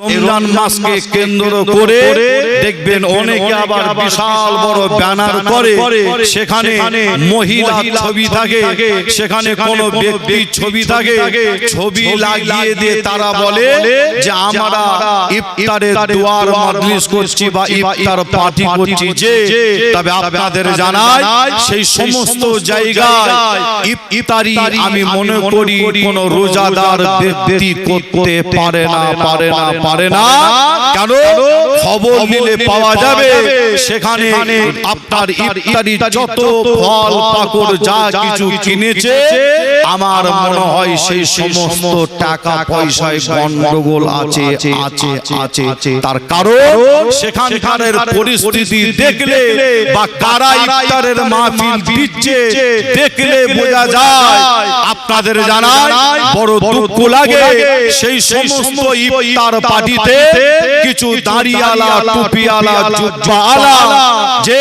রমজান মাসকে কেন্দ্র করে দেখবেন অনেকে আবার বিশাল বড় ব্যানার করে সেখানে মহিলা ছবি থাকে সেখানে কোন ব্যক্তির ছবি থাকে ছবি লাগিয়ে দিয়ে তারা বলে যে আমরা ইফতারের দুয়ার মজলিস করছি বা ইফতার পার্টি করছি যে তবে আপনাদের জানাই সেই সমস্ত জায়গায় ইফতারি আমি মনে করি কোন রোজাদার ব্যক্তি করতে পারে না পারে না। পারে না। কেন? খবর নিলে পাওয়া যাবে। সেখানে আপনার ইফতারি যত ফল পাকড় যা কিছু কিনেছে আমার মনে হয় সেই সমস্ত টাকা পয়সায় গন্ডগোল আছে আছে আছে তার কারণ সেখানকার পরিস্থিতি দেখলে বা কারা ইফতারের মাহফিল দিচ্ছে দেখলে বোঝা যায়। আপনাদের জানায় বড় দুঃখ লাগে সেই সমস্ত ইফতার পার্টিতে কিছু দাঁড়িয়ালা টুপিয়ালা আলা যে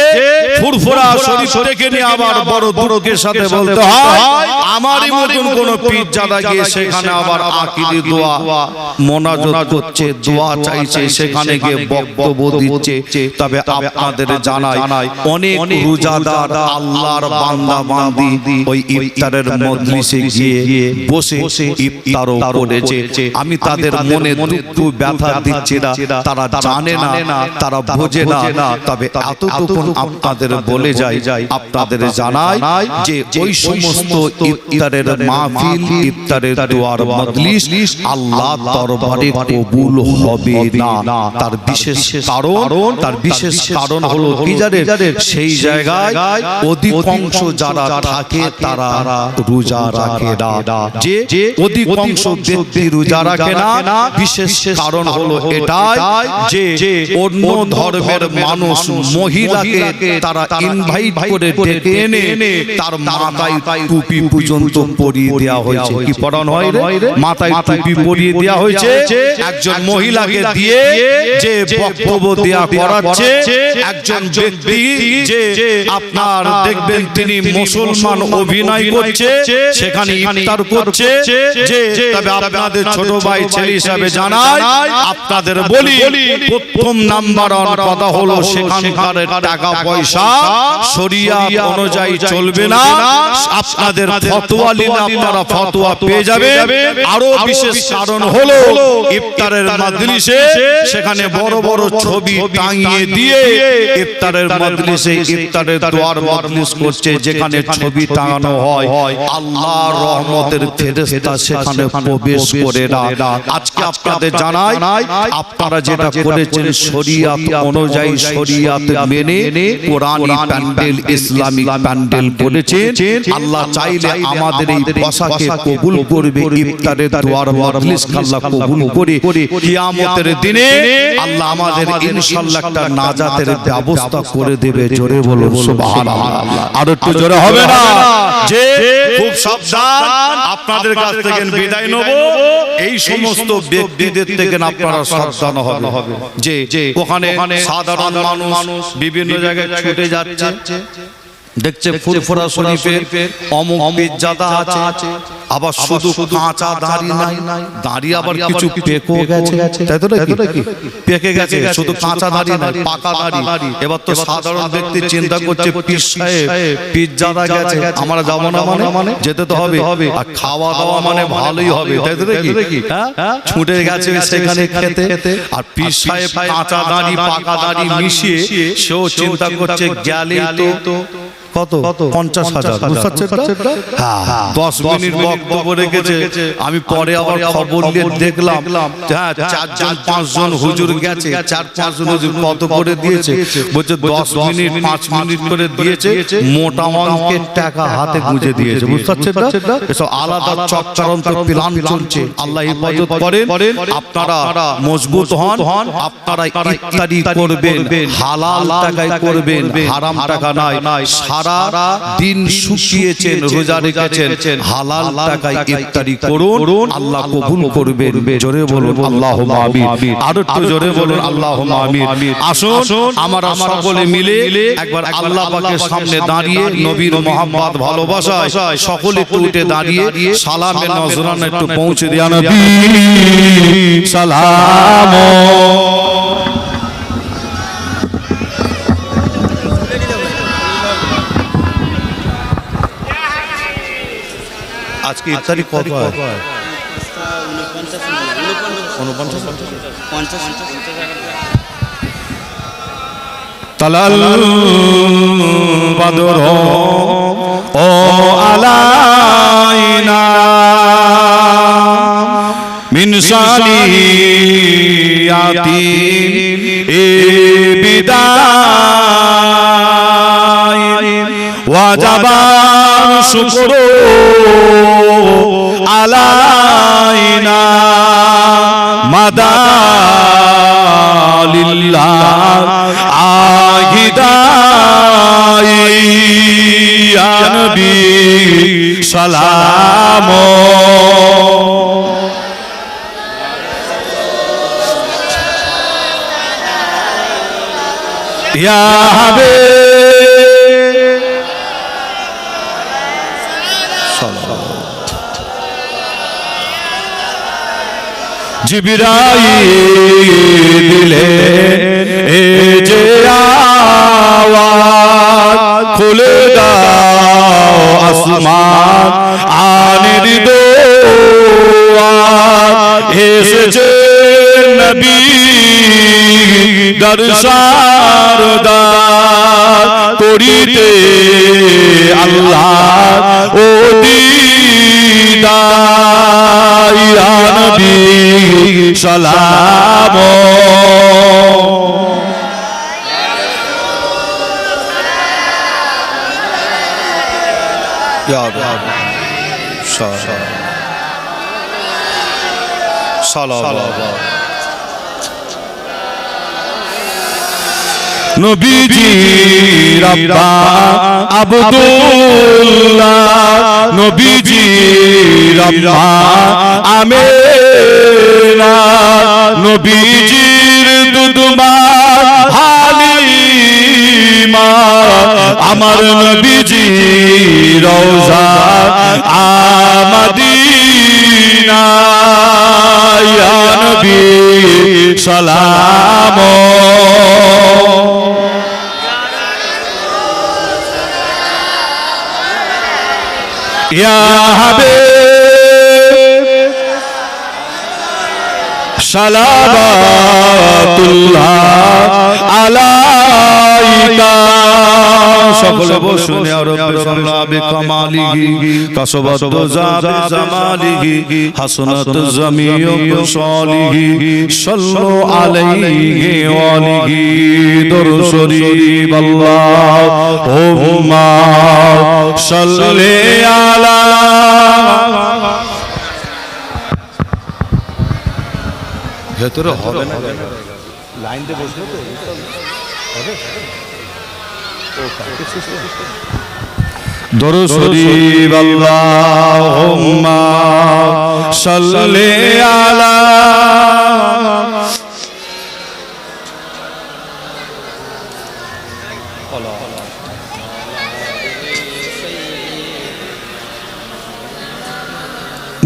ফুরফুরা শরীফ থেকে নিয়ে আবার বড় বড়কের সাথে বলতে হয় আমারই মতন কোন পিজ্জাদা গিয়ে সেখানে আবার আকিদি দোয়া মোনাজত করছে দোয়া চাইছে সেখানে গিয়ে বক্তব্য দিচ্ছে। তবে আপনাদের জানাই অনেক রোজাদার আল্লাহর বান্দা বান্দি ওই ইফতারের মজলিসে গিয়ে বসে ইফতারও করেছে। আমি তাদের মনে দুঃখ ব্যথা দিচ্ছে না। তারা জানে না তারা বোঝে না। তবে এতটুকু আপনাদের বলে যাই আপনাদের জানাই যে ওই সমস্ত ইফতারের মাহফিল ইফতারের দোয়ার মজলিস আল্লাহ দরবারে কবুল হবে না। তার বিশেষ কারণ তার বিশেষ কারণ হলো কি সেই জায়গায় অধিকাংশ যারা থাকে তারা রোজা রাখে না। যে অধিকাংশ ব্যক্তি রোজা রাখে না। বিশেষ কারণ হলো এটাই যে অন্য ধর্মের মানুষ মহিলাকে তারা ইনভাইট করে ডেকে এনে তার মাথায় টুপি পর্যন্ত পরিয়ে দেওয়া হয়েছে। কি পড়ানো হয় রে? মাথায় টুপি পরিয়ে দেওয়া হয়েছে। একজন মহিলাকে দিয়ে যে বক্তব্য দেওয়া করাচ্ছে একজন ব্যক্তি যে আপনার দেখবেন তিনি মুসলমান অভিনয় করছে সেখানে ইফতার করছে যে তবে আপনাদের ছোট ভাই ছেলে হিসাবে জানাই আপনাদের বলি প্রথম নাম্বার কথা হলো সেখানকার টাকা পয়সা। শরিয়া অনুযায়ী চলবে না। আপনাদের ফতোয়া নিলে আপনারা ফতোয়া পেয়ে যাবে আরও বিশেষ কারণ হলো ইফতারের মজলিসে সেখানে বড় বড় ছবি টাঙিয়ে দিয়ে ইফতারের মজলিসে ইফতারের দোয়ার মজলিস করছে যেখানে ছবি টাঙানো হয়। আল্লাহর রহমতের ফেরেশতা সেখানে প্রবেশ করে না আজকে আপনাদের জানাই আপনারা যেটা করেছেন শরিয়াত অনুযায়ী শরিয়াত মেনে কোরআনী প্যান্ডেল ইসলামিক প্যান্ডেল করেছেন। আল্লাহ চাইলে আমাদের এই বসাকে কবুল করবে ইফতারের দোয়ার মজলিস আল্লাহ কবুল করে কিয়ামতের দিনে আল্লাহ আমাদের ইনশাআল্লাহ একটা নাজাতের ব্যবস্থা করে দেবে জোরে বলো সুবহানাল্লাহ। আর একটু জোরে হবে না? যে খুব সাবধান আপনাদের কাছ থেকে বিদায় নেব। এই সমস্ত ব্যক্তিদের থেকে আপনারা সাবধান হবে যে ওখানে সাধারণ মানুষ বিভিন্ন জায়গায় ছুটে যাচ্ছে। দেখছে ফুরফুরা শরীফের অমুক পিজ্জাদা আছে আবার শুধু কাঁচা দাড়ি নাই দাড়ি আবার কিছু পেকো গেছে তাই তো নাকি? পেকে গেছে শুধু কাঁচা দাড়ি নাই পাকা দাড়ি। এবার তো সাধারণ ব্যক্তি চিন্তা করছে পীর সাহেব পিজ্জাদা গেছে আমরা যাব না মানে? মানে? যেতে তো হবে আর খাওয়া দাওয়া মানে ভালোই হবে তাই তো নাকি? হ্যাঁ? ছুটে গেছে সেখানে খেতে আর পীর সাহেব কাঁচা দাড়ি পাকা দাড়ি মিশিয়ে সেও চিন্তা করছে গেলে তো কত? পঞ্চাশ হাজার। বুঝতে পারছেন না? হ্যাঁ, দশ মিনিট বক্তব্য রেখেছে। আমি পরে আবার খবর নিয়ে দেখলাম। হ্যাঁ চারজন পাঁচজন হুজুর গেছে। চার পাঁচজন হুজুর কত করে দিয়েছে? বলছে দশ মিনিট পাঁচ মিনিট করে দিয়েছে। মোটা অঙ্কের টাকা হাতে গুঁজে দিয়েছে। বুঝতে পারছেন এসব আলাদা চক্রান্ত প্ল্যান চলছে। আল্লাহ হেফাজত করেন। আপনারা মজবুত হন। আপনারা ইত্যাদি করবেন হালাল টাকায় করবেন। হারাম টাকা নয় সারা দিন শুকিয়েছেন রোজা রেখেছেন। হালাল টাকায় ইফতারি করুন আল্লাহ কবুল করবেন। জোরে বলুন আল্লাহ আমিন। আর একটু জোরে বলুন আল্লাহ আমিন। আসুন আমরা সকলে মিলে একবার আল্লাহ পাকের সামনে দাঁড়িয়ে নবীর মোহাম্মদ ভালোবাসায় সকলে একটু উঠে দাঁড়িয়ে সালামে নজরানা একটু পৌঁছে দেয়া নবী। সালাম। আজকে ইফতারি কত হয়? তালাল বাদর ও আলাইনা মিন সালিয়াতি এ বিদায়। ওয়াজাবান শুকর আলাইনা মাদালিল্লাহ আগিদাই ইয়া নবী সালাম। ইয়া হাবিব জিবিরাই দিলে এ যে আওয়াজ খুলে দাও আসমান আনির দোয়ার এসেছে নবী দর্শার দার করিতে আল্লাহ সালাম রব সালাম নবীজি রাব্বা আব্দুল্লাহ নবীজি রাব্বা আমেনা নবীজির দুদমা হালিমা আমার নবীজি রওজা আমাদিনা ইয়া নবী সালাম ইয়া হাবিব। সালাবাতুল্লাহ আলাইকা। সকলে বসুন রাব্বি সাল্লাবি কামালিহি কাসবাত জাবে জামালিহি হাসনাত জামিউ সালিহি সাল্লু আলাইহি ওয়া আলিহি দরুদ শরীফ আল্লাহুম্মা সাল্লি আলা ভেতরে হবে না লাইন দিয়ে বসবে তো হবে দরু শরীফ আল্লাহুম্মা সাল্লি আলা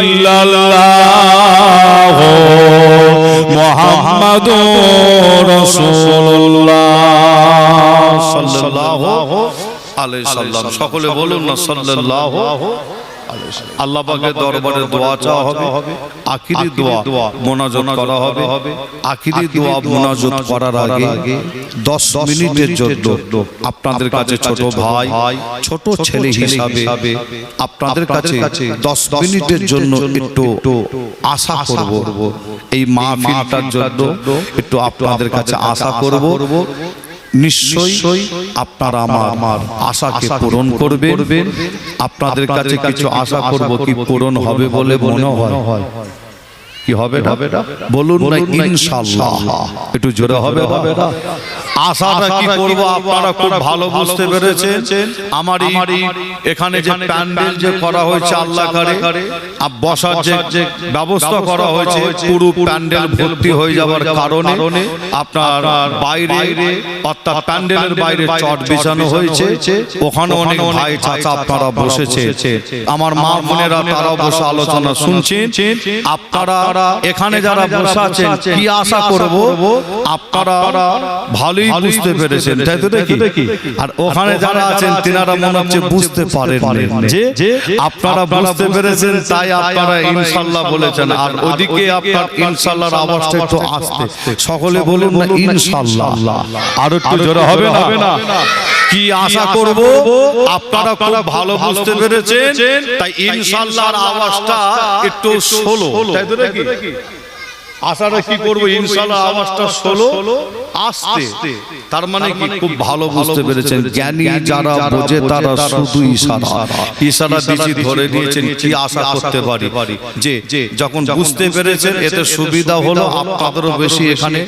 ইল্লাল্লাহ মুহাম্মাদুর রাসূলুল্লাহ সাল্লাল্লাহু আলাইহি সাল্লাম। সকলে বলুন না সাল্লাল্লাহু আল্লাহ পাকের দরবারে দোয়া চাওয়া হবে আখিরি দোয়া মোনাজাত করা হবে আখিরি দোয়া মোনাজাত করার আগে 10 মিনিটের জন্য আপনাদের কাছে ছোট ভাই ছোট ছেলে হিসাবে আপনাদের কাছে 10 মিনিটের জন্য একটু আশা করব। এই মাহফিলটার জন্য একটু আপনাদের কাছে আশা করব। নিশ্চয়ই আপনারা আমার আশাকে পূরণ করবে আপনাদের কাছে কিছু আশা করব কি পূরণ হবে বলে মনে হয়। কি হবে না? বলুন না ইনশাআল্লাহ। একটু জোরে হবে হবে না? আশাটা কি করব? আপনারা খুব ভালো বুঝতে পেরেছেন। আমার এই এখানে যে প্যান্ডেল যে করা হয়েছে আল্লাহ করে আর বসার যে ব্যবস্থা করা হয়েছে পুরো প্যান্ডেল ভর্তি হয়ে যাওয়ার কারণে আপনার বাইরে অর্থাৎ প্যান্ডেলের বাইরে চট বিছানো হয়েছে। ওখানে অনেক ভাই চাচা আপনারা বসেছে। আমার মা বোনেরা তারা বসে আলোচনা শুনছেন। আপনারা এখানে যারা বসে আছেন কি আশা করব? আপনারা ভালোই বুঝতে পেরেছেন তাই তো দেখি? আর ওখানে যারা আছেন তিনারা মনে হচ্ছে বুঝতে পারেন যে আপনারা বুঝতে পেরেছেন তাই আপনারা ইনশাল্লাহ বলেছেন। আর ওদিকে আপনার ইনশাল্লাহর আওয়াজটা একটু আসতে সকলে বলুন না ইনশাল্লাহ। আর একটু জোরে হবে না? কি আশা করব? আপনারা খুব ভালো বুঝতে পেরেছেন। তাই ইনশাল্লাহর আওয়াজটা একটু ষোলো তাই তো নাকি আশাটা কি করব? ইনশাল্লাহ আওয়াজটা ষোলো আসতে। তার মানে কি? খুব ভালো বুঝতে পেরেছেন। জ্ঞানী যারা বোঝে তারা শুধু ইশারা। ইশারা। দিছি ধরে দিয়েছেন কি আশা করতে পারি। যে যখন বুঝতে পেরেছেন এতে সুবিধা হলো আপনাদেরও বেশি এখানে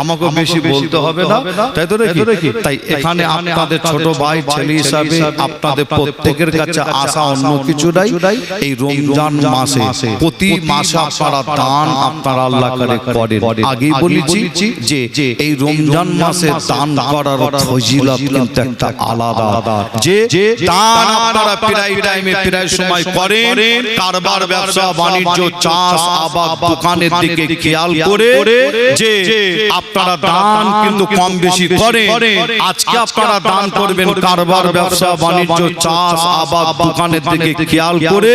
আমাকে বেশি বলতে হবে না। তাই তো রেখি তাই এখানে আপনাদের ছোট ভাই ছেলে হিসাবে আপনাদের প্রত্যেকের কাছে আশা অন্য কিছু নাই। এই রমজান মাসে প্রতি মাসে আপনারা দান আপনারা আল্লাহ করে করেন আগেই বলেছি যে এই রমজান মাসে দান করার ফজিলত কিন্তু একটা আলাদা। যে দান আপনারা প্রায় টাইমে প্রায় সময় করেন কারবার ব্যবসা বাণিজ্য চাষ আবাদ দোকানের দিকে খেয়াল করে যে আপনারা দান কিন্তু কম বেশি করেন। আজকে আপনারা দান করবেন কারবার ব্যবসা বাণিজ্য চাষ আবাদ দোকানের দিকে খেয়াল করে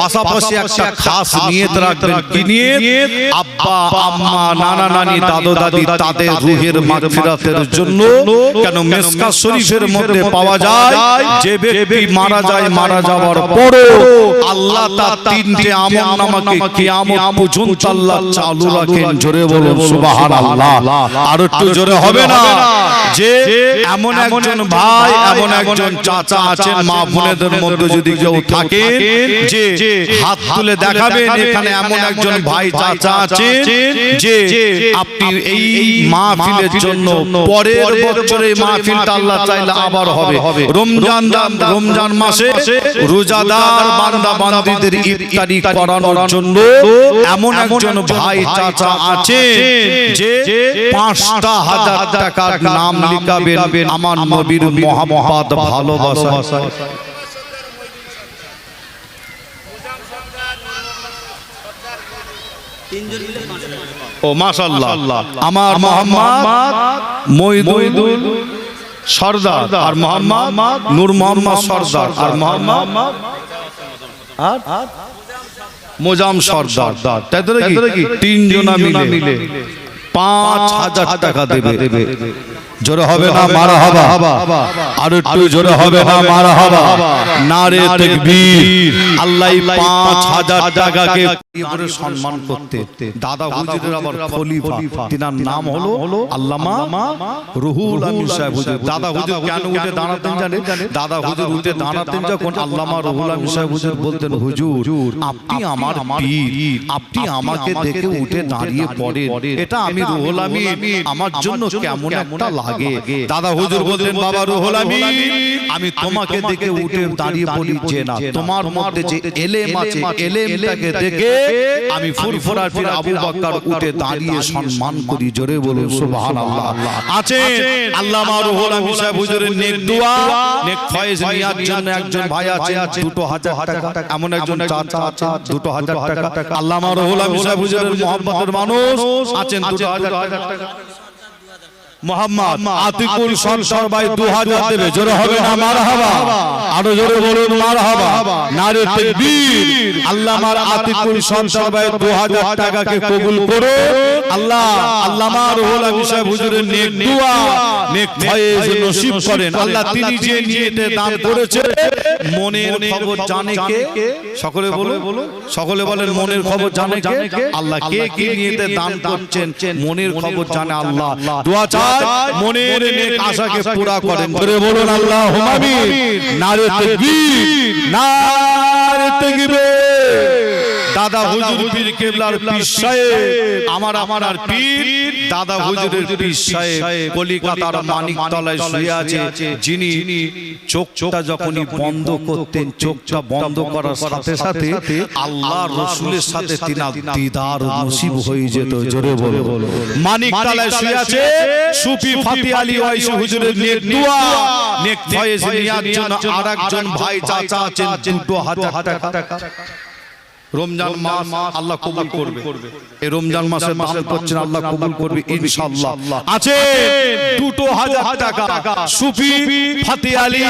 পাশাপাশি একটা খাস নিয়ত রাখবেন কি নিয়ে আব্বা আম্মা নানা নানি দাদু দাদি তাদের রুহের মাগফিরাতের জন্য কেন মেসকা শরীফের মধ্যে পাওয়া যায় যে ব্যক্তি মারা যায় মারা যাওয়ার পরও আল্লাহ তার তিনটে আমল নামাকে কিয়ামত পর্যন্ত আল্লাহ চালু রাখেন। জোরে বলুন সুবহানাল্লাহ। আর একটু জোরে হবে না? যে এমন একজন ভাই এমন একজন চাচা আছেন মা বোনেদের মধ্যে যদি কেউ থাকে যে হাত তুলে দেখাবেন এখানে এমন একজন ভাই চাচা আছেন যে আপনি এই মাহফিলের জন্য পরের বছরে মাহফিলটা আল্লাহ চাইলে আবার হবে। রমজান রমজান মাসে রোজাদার বান্দা বান্দীদের ইফতারি করানোর জন্য এমন একজন ভাই চাচা আছে যে পাঁচটা হাজার টাকার নাম লিখাবেন আমার নবীর মহামহাদ ভালোবাসা ও মাশাল্লাহ আমার মোহাম্মদ মইদুল সর্দার। আর মোহাম্মদ নূর মোহাম্মদ সর্দার। আর মোহাম্মদ মোজাম সর্দার। তাই তো তিনজনা মিলে পাঁচ হাজার টাকা দেবে। দেবে। জোরে হবে না মারা হবা। আর একটু জোরে হবে না মারা হবা। নারে তাকবীর। আল্লাহ পাঁচ হাজার টাকাকে সম্মান করতে? দাদা হুজুরের আবার খলিফা। তিনার নাম হলো আল্লামা রুহুল আমিন সাহেব হুজুর। দাদা হুজুর কেন উঠে দাঁড়াতেন জানে দাদা হুজুর উঠে দাঁড়াতেন যখন আল্লামা রুহুল আমিন সাহেব হুজুর বলতেন হুজুর আপনি আমার পীর। আপনি আমাকে দেখে উঠে দাঁড়িয়ে পড়েন। এটা আমি রুহুল আমিন আমার জন্য কেমন একটা লাগে দাদা হুজুর বলতেন বাবা রুহুল আমিন আমি তোমাকে দেখে উঠে দাঁড়িয়ে বলি যে না তোমার মধ্যে যে এলেম আছে এলেমটাকে দেখে আমি ফুরফুরা ফির আবু বকর উঠে দাঁড়িয়ে সম্মান করি জোরে বলুন সুবহানাল্লাহ। আছে আল্লামা রুহুল আমিন সাহেব হুজুরের নেক দোয়া নেক ফয়েজ নিয়ার জন্য একজন ভাই আছে দুটো হাজার টাকা এমন একজন চাচা আছে দুটো হাজার টাকা। আল্লামা রুহুল আমিন সাহেব হুজুরের মহব্বতের মানুষ আছেন দুটো হাজার টাকা মোহাম্মদ আতিকুল সরকার ভাই দু হাজার দেবে। জোরে হবে না মার হাবা আরও জোরে বলুন মার হাবা নারে তকবীর। আল্লামার আতিকুল সরকার ভাই দু হাজার টাকাকে কবুল করো আল্লাহ আল্লামার রুহুল আমিন সাহেব হুজুরের নেক দোয়া নেক ফয়েজ নসিব করেন। আল্লাহ তিনি যে নিয়েতে দান করেছে মনের খবর জানে কে? সকলে বলুন? সকলে বলেন মনের খবর জানে কে? আল্লাহ কে কি নিয়েতে দান করছেন? মনের খবর জানে আল্লাহ দোয়া চায় মনের নেক আশাকে পুরা করেন। করে বলুন আল্লাহ আমিন নারে তাকবীর নারে তাকবীর। দাদা হুজুর পীর কেবলার পীর সাহেব। আমার আমার আর পীর দাদা হুজুরের পীর সাহেব। কলিকাতার মানিক তলায় শুয়ে আছে। যিনি চোখটা যখনই বন্ধ করতেন চোখটা বন্ধ করার সাথে সাথে আল্লাহ রসুলের সাথে তিনার দিদার নসিব হয়ে যেত জোরে বলো। মানিক তলায় শুয়ে আছে। সুফি ফাতি আলী ওয়াইসি হুজুরের নেক দোয়া। নেক ফয়েজ নিয়ার জন্য আরেকজন ভাই চাচা আছেন দুটো হাজার টাকা রমজান মাস আল্লাহ কবুল করবে। এই রমজান মাসে দান করছেন আল্লাহ কবুল করবে ইনশাআল্লাহ। আছে দুটো হাজার টাকা। সুফি ফাতি আলী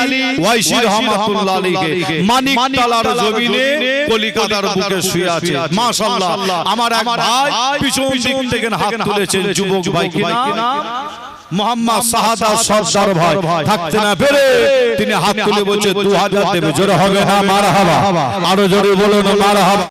ওয়াইসি রহমাতুল্লাহ আলাইহি। মানিক তালার জমিনে কলিকাতার বুকে শুয়ে আছে। মাশাআল্লাহ আমার এক ভাই পিছন দিক থেকে হাত তুলেছেন যুবক ভাই কিনা মোহাম্মদ শাহাদা সরদার ভাই। থাকতে না পেরে তিনি হাত তুলে বলছে দু হাজার দেবে জোরে হবে না মারা হাবা আরও জোরে বলো না মারা হাবা